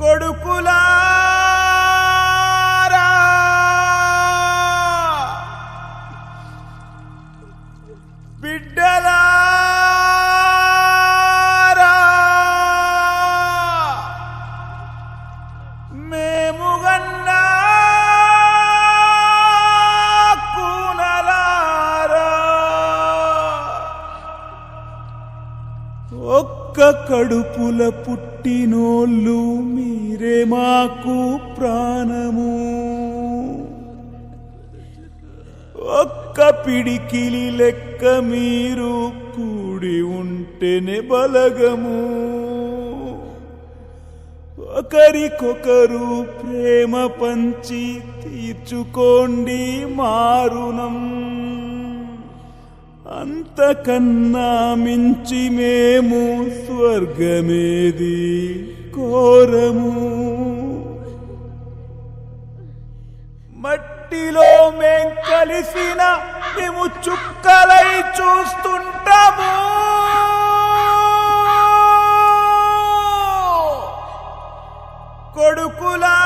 కొడుకులారా. బిడ్డ ఒక్క కడుపుల పుట్టినోళ్ళు మీరే మాకు ప్రాణము. ఒక్క పిడికిలి లెక్క మీరు కూడి ఉంటేనే బలగము. ఒకరికొకరు ప్రేమ పంచి తీర్చుకోండి మారునం అంతకన్నా మించి మేము స్వర్గమేది కోరము మట్టిలో మేం కలిసిన మేము చుక్కలై చూస్తుంటాము. కొడుకులా